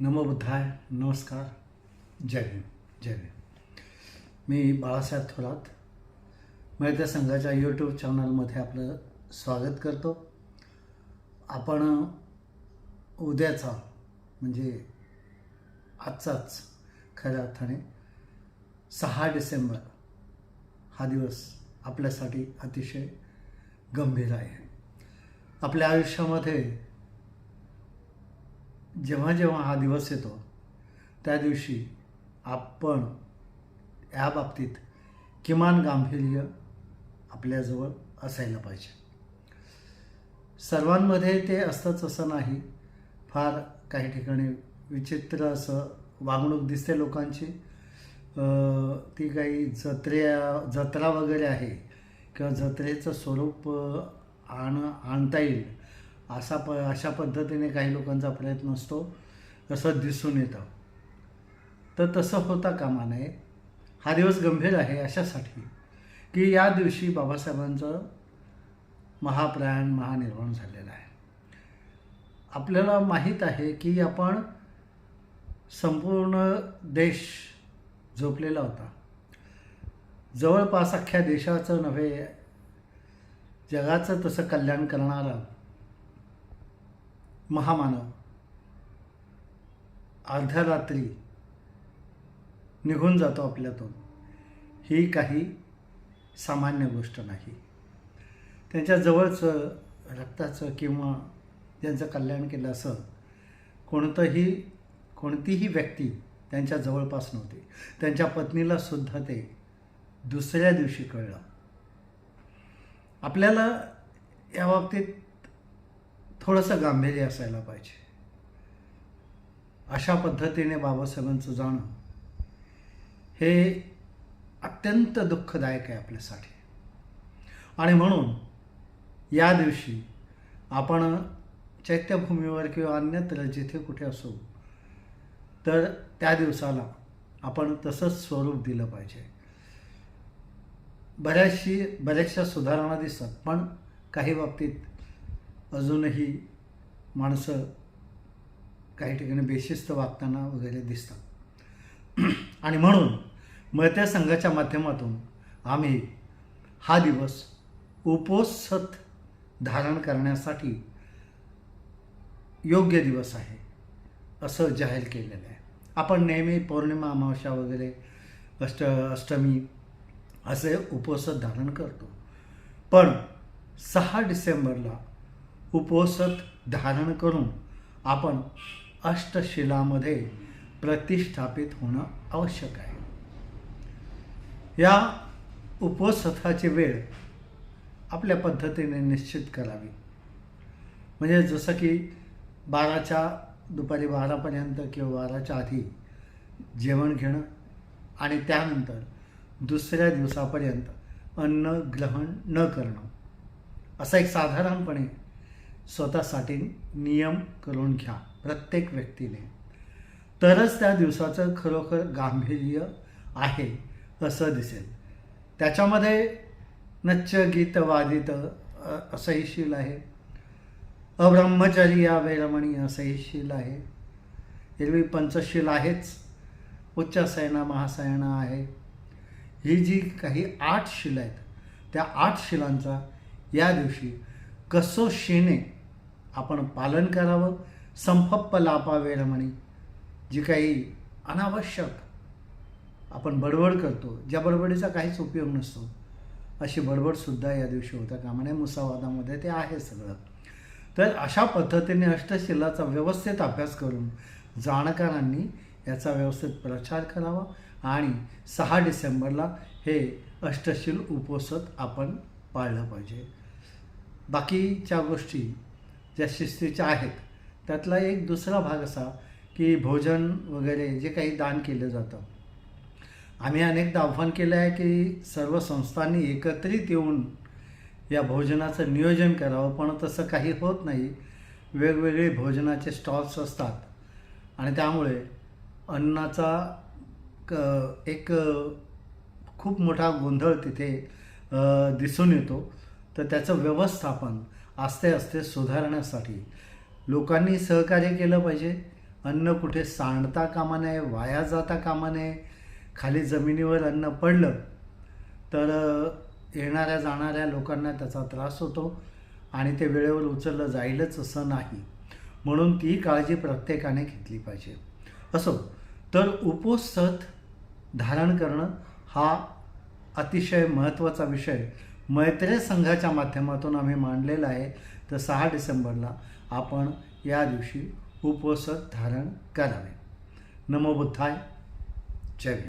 नमोबुद्धाय नमस्कार जय भीम जय भीम मी बाळासाहेब थोरात मिळत्या संघाच्या यूट्यूब चॅनलमध्ये आपलं स्वागत करतो. आपण उद्याचा म्हणजे आजचाच खऱ्या अर्थाने सहा डिसेंबर हा दिवस आपल्यासाठी अतिशय गंभीर आहे. आपल्या आयुष्यामध्ये जेव्हा जेव्हा हा दिवस येतो त्या दिवशी आपण या बाबतीत किमान गांभीर्य आपल्याजवळ असायला पाहिजे. सर्वांमध्ये ते असतंच असं नाही. फार काही ठिकाणी विचित्र असं वागणूक दिसते लोकांची. ती काही जत्र्या जत्रा वगैरे आहे किंवा जत्रेचं स्वरूप आण आणता येईल. असा प अशा पद्धतीने काही लोकांचा प्रयत्न असतो असं दिसून येतं. तर तसं होता कामा नये. हा दिवस गंभीर आहे अशासाठी की या दिवशी बाबासाहेबांचं महाप्रयाण महानिर्वाण झालेलं आहे. आपल्याला माहीत आहे की आपण संपूर्ण देश झोपलेला होता. जवळपास अख्ख्या देशाचं नव्हे जगाचं तसं कल्याण करणारा महामानव. अर्ध्या रात्री निघून जातो आपल्यातून. ही काही सामान्य गोष्ट नाही. त्यांच्या जवळचं रक्ताचं किंवा त्यांचं कल्याण केलं असं कोणतंही कोणतीही व्यक्ती त्यांच्या जवळपास नव्हती. त्यांच्या पत्नीला सुद्धा ते दुसऱ्या दिवशी कळलं. आपल्याला या बाबतीत थोडंसं गांभीर्य असायला पाहिजे. अशा पद्धतीने बाबासाहेबांचं जाणं हे अत्यंत दुःखदायक आहे आपल्यासाठी. आणि म्हणून या दिवशी आपण चैत्यभूमीवर किंवा अन्यत्र जिथे कुठे असू तर त्या दिवसाला आपण तसंच स्वरूप दिलं पाहिजे. बऱ्याचशी बऱ्याचशा सुधारणा दिसतात पण काही बाबतीत अजूनही माणसं काही ठिकाणी बेशिस्त वागताना वगैरे दिसतात. आणि म्हणून मळत्या संघाच्या माध्यमातून आम्ही हा दिवस उपोसत धारण करण्यासाठी योग्य दिवस आहे असं जाहीर केलेलं आहे. आपण नेहमी पौर्णिमा अमावस्या वगैरे अष्ट अष्टमी असे उपोसत धारण करतो. पण सहा डिसेंबरला उपोसत धारण करून आपण अष्टशिलामध्ये प्रतिष्ठापित होणं आवश्यक आहे. या उपवासथाची वेळ आपल्या पद्धतीने निश्चित करावी. म्हणजे जसं की बाराच्या दुपारी बारापर्यंत किंवा बाराच्या आधी जेवण घेणं आणि त्यानंतर दुसऱ्या दिवसापर्यंत अन्न ग्रहण न करणं. असा एक साधारणपणे स्वतःसाठी नियम करून घ्या प्रत्येक व्यक्तीने. तरच त्या दिवसाचं खरोखर गांभीर्य आहे असं दिसेल. त्याच्यामध्ये नच्च गीत वादित असहिशील आहे. अब्रह्मचर्या वेरमणी असहिशील आहे. हिरवी पंचशील आहेच. उच्चसैना महासैना आहे. ही जी काही आठ शिला आहेत त्या आठ शिलांचा या दिवशी कसोशीने आपण पालन करावं संपप्प लापा वेरमणी जी काही अनावश्यक आपण बडबड करतो ज्या बडबडीचा काहीच उपयोग नसतो अशी बडबडसुद्धा या दिवशी होता कामा नये. मुसावादामध्ये ते आहे सगळं. तर अशा पद्धतीने अष्टशिलाचा व्यवस्थित अभ्यास करून जाणकारांनी याचा व्यवस्थित प्रचार करावा आणि सहा डिसेंबरला हे अष्टशील उपोसत आपण पाळलं पाहिजे. बाकीच्या गोष्टी ज्या शिस्तीच्या आहेत त्यातला एक दुसरा भाग असा की भोजन वगैरे जे काही दान केलं जातं. आम्ही अनेकदा आव्हान केलं आहे की सर्व संस्थांनी एकत्रित येऊन या भोजनाचं नियोजन करावं पण तसं काही होत नाही. वेगवेगळे भोजनाचे स्टॉल्स असतात आणि त्यामुळे अन्नाचा क एक खूप मोठा गोंधळ तिथे दिसून येतो. तर त्याचं व्यवस्थापन आस्ते आस्ते सुधारण्यासाठी लोकांनी सहकार्य केलं पाहिजे. अन्न कुठे सांडता कामा नये वाया जाता कामा नये खाली जमिनीवर अन्न पडलं तर येणाऱ्या जाणाऱ्या लोकांना त्याचा त्रास होतो आणि ते वेळेवर उचललं जाईलच असं नाही. म्हणून ती काळजी प्रत्येकाने घेतली पाहिजे. असो तर उपोसत धारण करणं हा अतिशय महत्त्वाचा विषय मैत्रेय संघाच्या माध्यमातून आम्ही मांडलेला आहे. तर सहा डिसेंबरला आपण या दिवशी उपवसत धारण करावे. नमो बुद्धाय. जय